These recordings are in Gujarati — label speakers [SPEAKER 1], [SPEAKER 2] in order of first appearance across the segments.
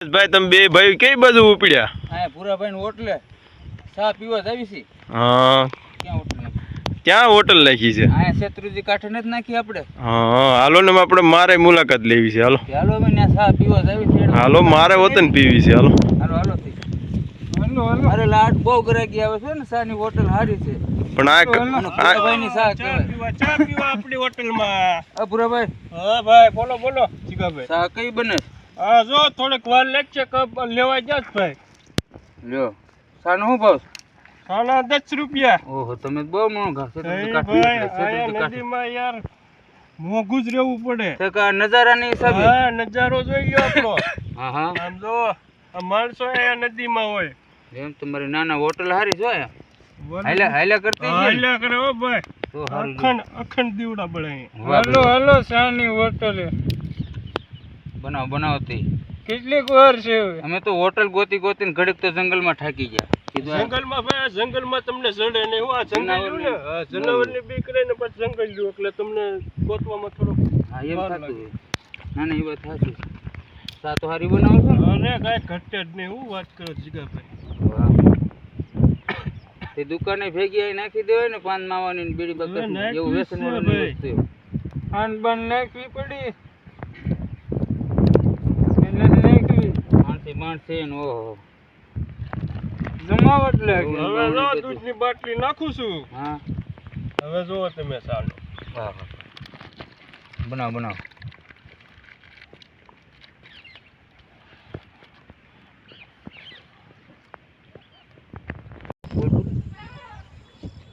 [SPEAKER 1] ભાઈ તમે બે ભાઈ કઈ બાજુ ઉપડ્યા?
[SPEAKER 2] હા ભૂરાભાઈ ને ઓટલે ચા પીવા જ છે.
[SPEAKER 1] હા.
[SPEAKER 2] ક્યાં ઓટલે
[SPEAKER 1] ક્યાં હોટલ નાખી છે?
[SPEAKER 2] હા શેત્રુજી કાંઠે નથી નાખી આપણે.
[SPEAKER 1] હા હાલો ને આપણે મારે મુલાકાત લેવી છે. હાલો.
[SPEAKER 2] હાલો અમે ને ચા પીવા છે.
[SPEAKER 1] હાલો મારે વતન પીવી છે. હાલો.
[SPEAKER 2] હાલો હાલો. અરે લાટ બહુ ગ્રાહકી આવે છે ને ચા ની હોટલ સારી છે.
[SPEAKER 1] પણ આ
[SPEAKER 2] ભૂરાભાઈ ની ચા કહેવાય.
[SPEAKER 3] ચા પીવા આપણી હોટલમાં.
[SPEAKER 2] અ ભૂરાભાઈ.
[SPEAKER 3] હા ભાઈ બોલો બોલો. જીગાભાઈ.
[SPEAKER 2] ચા કઈ બને?
[SPEAKER 3] હા જો થોડીક વાર લેશે કપ લેવા જાત ભાઈ.
[SPEAKER 2] લ્યો. સાનો હું શું ભાવ
[SPEAKER 3] સાના દસ રૂપિયા.
[SPEAKER 2] ઓહો તમે બહુ
[SPEAKER 3] આયા
[SPEAKER 2] કાંઠે
[SPEAKER 3] નદીમાં યાર મોંઘું જ રહેવું પડે.
[SPEAKER 2] નજારાની હિસાબે?
[SPEAKER 3] હા નજારો જોઈ લો આપણો.
[SPEAKER 2] હા હા.
[SPEAKER 3] આમ જો આ માણસો અહીંયા નદીમાં હોય.
[SPEAKER 2] એમ તમારી નાના હોટલ હારી
[SPEAKER 3] વન-
[SPEAKER 2] હાલ્યા હાલ્યા કરતી
[SPEAKER 3] હા,
[SPEAKER 2] છે? ને?
[SPEAKER 3] હાલ્યા કરે હો ભાઈ. અખંડ અખંડ દીવડા બળે
[SPEAKER 2] હાલો.
[SPEAKER 3] હાલો શાની હોટલે.
[SPEAKER 2] બનાવો બનાવતી.
[SPEAKER 3] કેટલીક વાર છે
[SPEAKER 2] અમે તો હોટલ ગોતી ગોતીને ઘડીક તો જંગલમાં થાકી ગયા.
[SPEAKER 3] જંગલમાં ભાઈ જંગલમાં તમને જડે ને હું આ જંગલ રહ્યું ને હા, જનાવરની બીક રહે ને પછી જંગલ રહ્યું એટલે તમને ગોતવામાં થોડો
[SPEAKER 2] હા એમ થતું ના ના એ વાત સાચી ચા હારી બનાવો છો
[SPEAKER 3] અરે કાંઈ ઘટે જ નહીં હું વાત કરો જીગાભાઈ.
[SPEAKER 2] તે દુકાને ભેગી આઈ નાખી દેવાય ને પાન માવાની બીડી બકર એવું વ્યસન વસ્તુ.
[SPEAKER 3] બાન નાખવી પડી.
[SPEAKER 2] માણસી માણસી ઓહો.
[SPEAKER 3] જમાવટ
[SPEAKER 2] લાગે.
[SPEAKER 3] હવે જો દૂધની બાટલી નાખું છું.
[SPEAKER 2] હા.
[SPEAKER 3] હવે જો તમે ચાલો
[SPEAKER 2] બનાવ બનાવો બનાવો.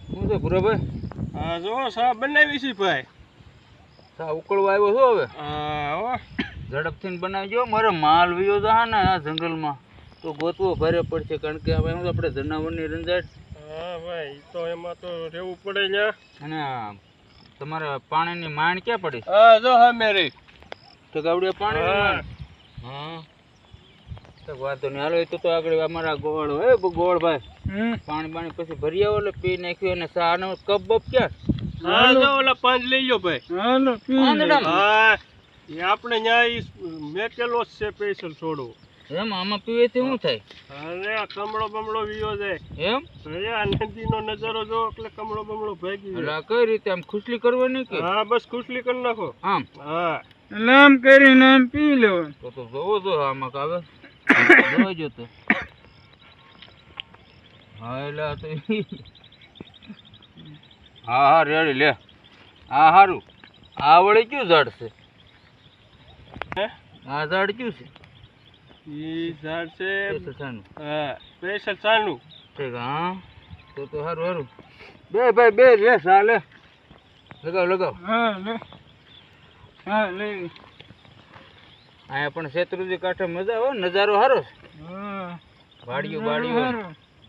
[SPEAKER 2] શું છે ભૂરાભાઈ
[SPEAKER 3] હા જો સા બનાવી છે ભાઈ.
[SPEAKER 2] સા ઉકળવા આવ્યો છો હવે?
[SPEAKER 3] હા હો.
[SPEAKER 2] ઝડપથી બનાવજો. મારે માલ વિયો હા ને આ જંગલમાં. તો ગોતવો ભારે પડશે કારણ કે હવે શું આપણે જનાવરની રંજાટ?
[SPEAKER 3] હા ભાઈ તો એમાં તો રહેવું પડે ને.
[SPEAKER 2] અને તમારે પાણીની માણ ક્યાં પડી?
[SPEAKER 3] હા જો હા મેરી.
[SPEAKER 2] તો ગાવડે પાણી
[SPEAKER 3] હા.
[SPEAKER 2] હા તો વાંધો નહીં. હાલો એ તો તો આગળ અમારા ગોળ હોય ગોળ ભાઈ.
[SPEAKER 3] હમ.
[SPEAKER 2] પાણી પાણી પછી ભરી આવો એટલે પી નાખ્યું અને સાનો કપ બપ ક્યાં?
[SPEAKER 3] હા ઓલા પાંચ લઈ લો ભાઈ? હા. એ આપણે ન્યાય મેકેલો જ છે સ્પેશિયલ છોડો
[SPEAKER 2] એમ આમાં પીવેથી શું થાય?
[SPEAKER 3] અરે આ કમળો બમળો વીયો જાય
[SPEAKER 2] એમ?
[SPEAKER 3] અરે આ નદીનો નજારો જો એટલે કમળો બમળો ભાગી
[SPEAKER 2] એટલે
[SPEAKER 3] જાય
[SPEAKER 2] આ કઈ રીતે? આમ ખુશલી કરવાની કે?
[SPEAKER 3] હા બસ ખુશલી કરી નાખો.
[SPEAKER 2] આમ?
[SPEAKER 3] હા.
[SPEAKER 4] નામ કરીને આમ પી લેવાનું
[SPEAKER 2] તો તો જોવો છો આમાં કાવે જોજો તો. હા એટલે તો હા હા રેડી લે. હા સારું આ વળી કયું ઝાડ છે? આ ઝાડ કયું છે?
[SPEAKER 3] ઈ ઝાડ છે
[SPEAKER 2] એ
[SPEAKER 3] હા પ્રેશર ચાલુ
[SPEAKER 2] ઠીક હા. તો તો સારું સારું બે ભાઈ બે લે. ચાલે લગાવ લગાવ.
[SPEAKER 4] હા લે. હા લે.
[SPEAKER 2] અહીંયા પણ શેત્રુજી કાંઠે મજા આવે નજારો સારો છે.
[SPEAKER 4] હા.
[SPEAKER 2] વાડીઓ વાડીઓ.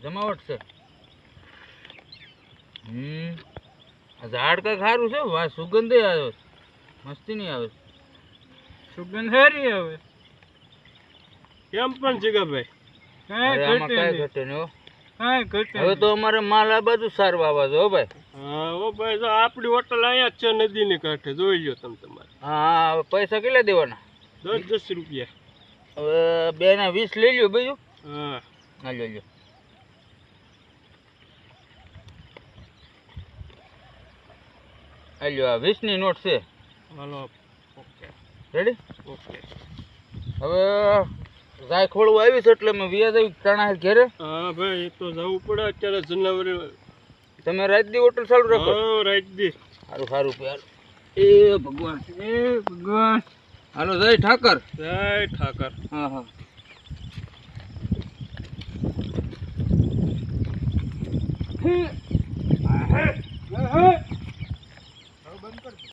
[SPEAKER 2] જમાવટ છે. હમ. આ ઝાડ કઈ સારું છે વાહ સુગંધ આવે મસ્તી નહીં આવે
[SPEAKER 4] સુગંધ સારી હવે.
[SPEAKER 3] કેમ પણ જીગાભાઈ?
[SPEAKER 4] કાંઈ
[SPEAKER 2] અરે
[SPEAKER 4] ઘટે
[SPEAKER 2] કઈ ઘટે નહીં હો.
[SPEAKER 4] ઘટે
[SPEAKER 2] હવે તો અમારે માલ આ બાજુ સારવા આવા છે હો ભાઈ.
[SPEAKER 3] હા ઓ ભાઈ તો આપણી હોટલ અહીંયા જ છે નદીની કાંઠે. જોઈ લ્યો તમે તમારે.
[SPEAKER 2] હા પૈસા કેટલા દેવાના?
[SPEAKER 3] દસ દસ રૂપિયા.
[SPEAKER 2] હવે બે ને વીસ લઈ લ્યો બીજું.
[SPEAKER 3] હા.
[SPEAKER 2] હા લ્યો લ્યો. આ લ્યો આ વીસની નોટ છે.
[SPEAKER 3] હાલો.
[SPEAKER 2] રેડી
[SPEAKER 3] ઓકે
[SPEAKER 2] હવે જાય ખોળવું આવી છે એટલે મેં વ્યાજ આવી ચણા ઘેરે.
[SPEAKER 3] હા ભાઈ એ તો જવું પડે. અત્યારે જનાવર
[SPEAKER 2] તમે રાત દી હોટલ ચાલુ રાખો.
[SPEAKER 3] હા રાઈટ દી.
[SPEAKER 2] સારું સારું પ્યાર. એ ભગવાન
[SPEAKER 4] એ ભગવાન.
[SPEAKER 2] હાલો જય ઠાકર.
[SPEAKER 3] જય ઠાકર.
[SPEAKER 2] હા હા.
[SPEAKER 4] હે